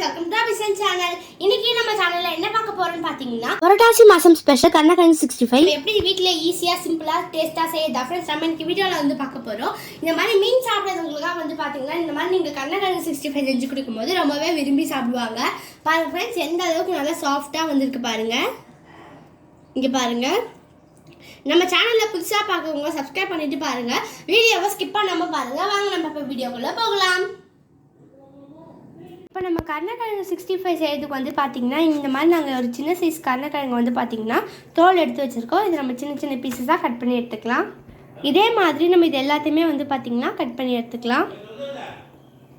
Welcome to அபிசன் channel இன்னைக்கு நம்ம சேனல்ல என்ன பார்க்க போறோம்னு பாத்தீங்கன்னா புரட்டாசி மாசம் ஸ்பெஷல் கண்ணகன் சிக்ஸ்டி ஃபைவ் எப்படி வீட்ல ஈஸியா சிம்பிளா டேஸ்டா செய்யறதா ஃப்ரெண்ட்ஸ் நம்ம இன்னைக்கு வீடியோல வந்து பார்க்க போறோம். இந்த மாதிரி மீன் சாப்பிட்றவங்களுக்காக வந்து பாத்தீங்கன்னா இந்த மாதிரி நீங்க கண்ணகிழங்கு சிக்ஸ்டி ஃபைவ் செஞ்சு கொடுக்கும்போது ரொம்பவே விரும்பி சாப்பிடுவாங்க. பாருங்க ஃப்ரெண்ட்ஸ் எந்த அளவுக்கு நல்லா சாஃப்டா வந்திருக்கு பாருங்க. இங்க பாருங்க. நம்ம சேனல்ல புதுசா பார்க்கறவங்க சப்ஸ்கிரைப் பண்ணிட்டு பாருங்க. வீடியோவை ஸ்கிப் பண்ணாம பாருங்க. வாங்க நம்ம இப்போ வீடியோக்குள்ள போகலாம். இப்போ நம்ம கருணக்கிழங்கு சிக்ஸ்டி ஃபைவ் செய்யறதுக்கு வந்து பார்த்திங்கன்னா இந்த மாதிரி நாங்கள் ஒரு சின்ன சைஸ் கருணக்கிழங்கு வந்து பார்த்திங்கன்னா தோல் எடுத்து வச்சுருக்கோம். இது நம்ம சின்ன சின்ன பீசஸாக கட் பண்ணி எடுத்துக்கலாம். இதே மாதிரி நம்ம இது எல்லாத்தையுமே வந்து பார்த்திங்கன்னா கட் பண்ணி எடுத்துக்கலாம்.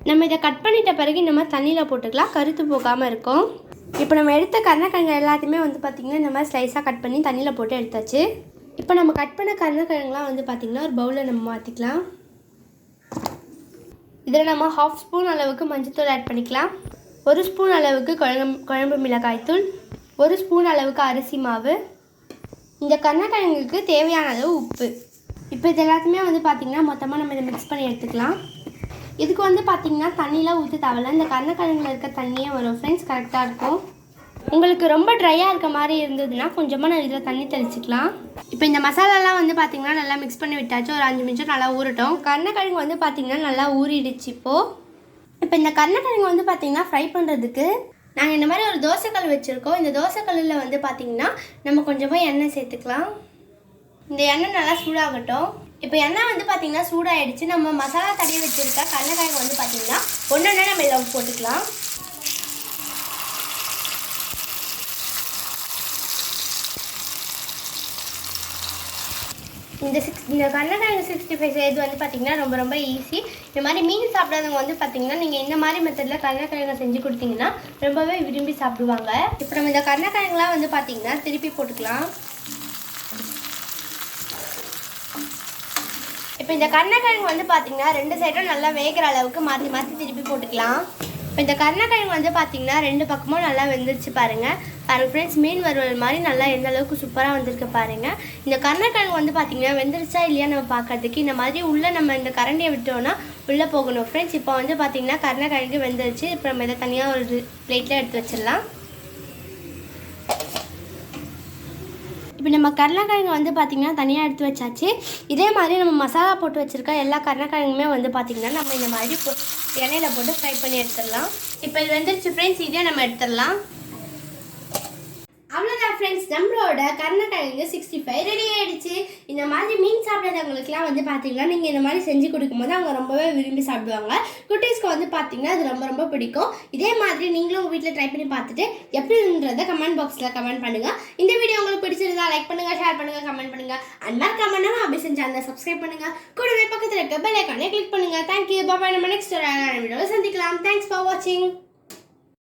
நம்ம இதை கட் பண்ணிட்ட பிறகு இந்த மாதிரி தண்ணியில் போட்டுக்கலாம். கருத்து போகாமல் இருக்கும். இப்போ நம்ம எடுத்த கருணக்கிழங்கு எல்லாத்தையுமே வந்து பார்த்திங்கன்னா இந்த மாதிரி ஸ்லைஸாக கட் பண்ணி தண்ணியில் போட்டு எடுத்தாச்சு. இப்போ நம்ம கட் பண்ண கருணக்கிழங்குலாம் வந்து பார்த்திங்கன்னா ஒரு பவுலில் நம்ம மாற்றிக்கலாம் இதில் நம்ம ஹாஃப் ஸ்பூன் அளவுக்கு மஞ்சள்தூள் ஆட் பண்ணிக்கலாம். ஒரு ஸ்பூன் அளவுக்கு குழம்பு குழம்பு மிளகாய்த்தூள் ஒரு ஸ்பூன் அளவுக்கு அரிசி மாவு. இந்த கருணக்கிழங்குக்கு தேவையான அளவு உப்பு. இப்போ இது எல்லாத்தையுமே வந்து பார்த்திங்கன்னா மொத்தமாக நம்ம இதை மிக்ஸ் பண்ணி எடுத்துக்கலாம். இதுக்கு வந்து பார்த்திங்கன்னா தண்ணியெலாம் ஊற்றி தேவையில்ல. இந்த கருணக்கிழங்குல இருக்க தண்ணியே வரும். ஃப்ரெண்ட்ஸ் கரெக்டாக இருக்கும். உங்களுக்கு ரொம்ப ட்ரையாக இருக்க மாதிரி இருந்ததுன்னா கொஞ்சமாக நான் இதில் தண்ணி தெளிச்சிக்கலாம். இப்போ இந்த மசாலாலாம் வந்து பார்த்திங்கன்னா நல்லா மிக்ஸ் பண்ணி விட்டாச்சு. ஒரு அஞ்சு நிமிஷம் நல்லா ஊறட்டும். கருணக்கிழங்கு வந்து பார்த்திங்கன்னா நல்லா ஊறிடுச்சு இப்போது இப்போ இந்த கருணக்கிழங்கு வந்து பார்த்திங்கன்னா ஃப்ரை பண்ணுறதுக்கு நாங்கள் இந்த மாதிரி ஒரு தோசைக்கல் வச்சுருக்கோம். இந்த தோசைக்கல்லில் வந்து பார்த்திங்கன்னா நம்ம கொஞ்சமாக எண்ணெய் சேர்த்துக்கலாம். இந்த எண்ணெய் நல்லா சூடாகட்டும். இப்போ எண்ணெய் வந்து பார்த்திங்கன்னா சூடாகிடுச்சு நம்ம மசாலா தடவி வச்சுருக்க கடலைக்காய் வந்து பார்த்திங்கன்னா ஒன்று நம்ம இதில் போட்டுக்கலாம். இந்த சிக்ஸ் இந்த கருணக்கிழங்கு சிக்ஸ்டி ஃபைவ் செய்யறது வந்து பார்த்திங்கன்னா ரொம்ப ரொம்ப ஈஸி இந்த மாதிரி மீன் சாப்பிடாதவங்க வந்து பார்த்திங்கன்னா நீங்கள் இந்த மாதிரி மெத்தடில் கருணக்கிழங்கு செஞ்சு கொடுத்தீங்கன்னா ரொம்பவே விரும்பி சாப்பிடுவாங்க. இப்போ நம்ம இந்த கருணக்கிழங்குலாம் வந்து பார்த்திங்கன்னா திருப்பி போட்டுக்கலாம். இப்போ இந்த கருணக்கிழங்கு வந்து பார்த்திங்கன்னா ரெண்டு சைடும் நல்லா வேகிற அளவுக்கு மாற்றி மாற்றி திருப்பி போட்டுக்கலாம். இப்போ இந்த கருணக்கிழங்கு வந்து பார்த்தீங்கன்னா ரெண்டு பக்கமும் நல்லா வெந்துருச்சு பாருங்கள் பாருங்க ஃப்ரெண்ட்ஸ் மீன் வறுவல் மாதிரி நல்லா எந்த அளவுக்கு சூப்பராக வந்திருக்கு பாருங்கள் இந்த கருணக்கிழங்கு வந்து பார்த்தீங்கன்னா வெந்துருச்சா இல்லையா நம்ம பார்க்கறதுக்கு இந்த மாதிரி உள்ளே நம்ம இந்த கரண்டியை விட்டோம்னா உள்ளே போகணும். ஃப்ரெண்ட்ஸ் இப்போ வந்து பார்த்தீங்கன்னா கருணக்கிழங்கு வெந்துருச்சு. இப்போ நம்ம இதை தனியாக ஒரு பிளேட்டில் எடுத்து வச்சிடலாம். இப்போ நம்ம கருணக்கிழங்கு வந்து பார்த்திங்கன்னா தனியாக எடுத்து வச்சாச்சு. இதே மாதிரி நம்ம மசாலா போட்டு வச்சுருக்க எல்லா கருணக்கிழங்குமே வந்து பார்த்திங்கன்னா நம்ம இந்த மாதிரி எண்ணெயில் போட்டு ஃப்ரை பண்ணி எடுத்துடலாம். இப்போ இது வந்துருச்சு ஃப்ரெண்ட்ஸ் இதே நம்ம எடுத்துடலாம். அவ்வளோதான் ஃப்ரெண்ட்ஸ் நம்மளோட கருணக்கிழங்கு சிக்ஸ்டி ஃபைவ் ரெடி ஆகிடுச்சு இந்த மாதிரி மீன் சாப்பிடாதவங்களுக்குலாம் வந்து பார்த்தீங்கன்னா நீங்கள் இந்த மாதிரி செஞ்சு கொடுக்கும்போது அவங்க ரொம்பவே விரும்பி சாப்பிடுவாங்க. குட்டீஸ்க்கு வந்து பார்த்தீங்கன்னா அது ரொம்ப ரொம்ப பிடிக்கும். இதே மாதிரி நீங்களும் உங்கள் வீட்டில் ட்ரை பண்ணி பார்த்துட்டு எப்படின்றத கமெண்ட் பாக்ஸில் கமெண்ட் பண்ணுங்கள் இந்த வீடியோ உங்களுக்கு பிடிச்சிருந்தா லைக் பண்ணுங்கள் ஷேர் பண்ணுங்கள் கமெண்ட் பண்ணுங்கள் அண்ட் மறக்காம நம்ம அபிசன் அந்த சப்ஸ்கிரைப் பண்ணுங்கள் கூடவே பக்கத்தில் இருக்க பெல் ஐக்கானே கிளிக் பண்ணுங்கள் தேங்க்யூ பாபா நம்ம நெக்ஸ்ட் வீடியோவில் சந்திக்கலாம். தேங்க்ஸ் ஃபார் வாட்சிங்